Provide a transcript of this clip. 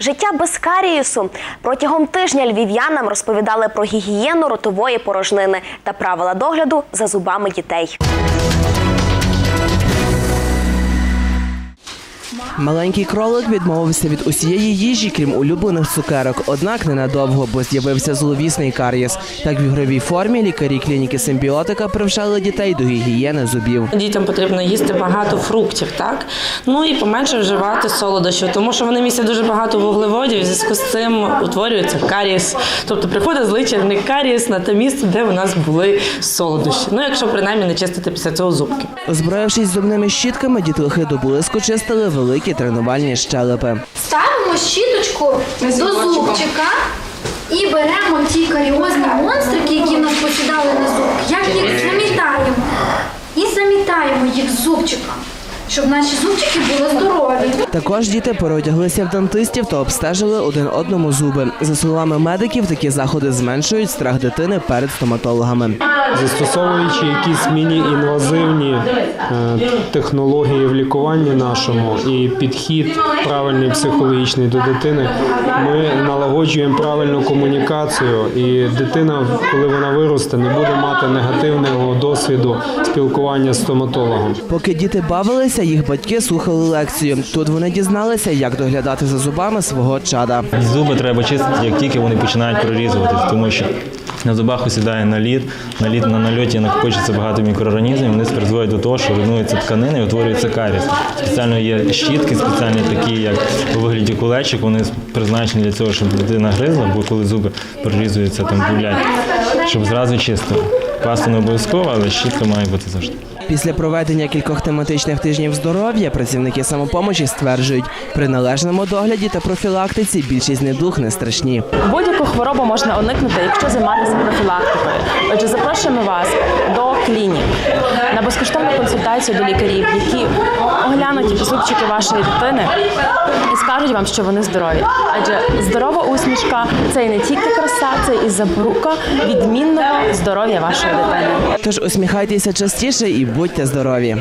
Життя без карієсу. Протягом тижня львів'янам розповідали про гігієну ротової порожнини та правила догляду за зубами дітей. Маленький кролик відмовився від усієї їжі, крім улюблених цукерок. Однак ненадовго, бо з'явився зловісний карієс. Так в ігровій формі лікарі клініки симбіотика привчали дітей до гігієни зубів. Дітям потрібно їсти багато фруктів, так ну і поменше вживати солодощів, тому що вони містять дуже багато вуглеводів. В зв'язку з цим утворюється карієс. Тобто приходить зличерний карієс на те місце, де у нас були солодощі. Ну якщо принаймні не чистити після цього зубки. Озброївшись зубними щітками, дітлахи до блиску чистили великі тренувальні щелепи. Ставимо щіточку до зубчика і беремо ті каріозні монстрики, які нас посідали на зуб, як їх замітаємо. І замітаємо їх зубчиком, щоб наші зубчики були здорові. Також діти переодяглися в дантистів та обстежили один одному зуби. За словами медиків, такі заходи зменшують страх дитини перед стоматологами. Застосовуючи якісь міні-інвазивні е, технології в лікуванні нашому і підхід правильний психологічний до дитини, ми налагоджуємо правильну комунікацію, і дитина, коли вона виросте, не буде мати негативного досвіду спілкування з стоматологом. Поки діти бавилися, їх батьки слухали лекцію. Тут вони дізналися, як доглядати за зубами свого чада. Зуби треба чистити, як тільки вони починають прорізуватись, тому що на зубах осідає наліт, наліт на нальоті накопичується багато мікроорганізмів, вони призводять до того, що руйнуються тканини і утворюється каріс. Спеціально є щітки, спеціальні такі, як у вигляді кулечок, вони призначені для цього, щоб дитина гризла, бо коли зуби прорізуються, там гулять, щоб зразу чисто. Паста не обов'язково, але щітка має бути завжди. Після проведення кількох тематичних тижнів здоров'я працівники самопомочі стверджують, при належному догляді та профілактиці більшість недуг не страшні. Будь-яку хворобу можна уникнути, якщо займатися профілактикою. Отже, запрошуємо вас до клінік на безкоштовну консультацію до лікарів, які оглянуть зубчики вашої дитини і скажуть вам, що вони здорові. Адже здорова усмішка це і не тільки краса, це і забрука відмінного здоров'я вашої дитини. Тож усміхайтеся частіше і будьте здорові.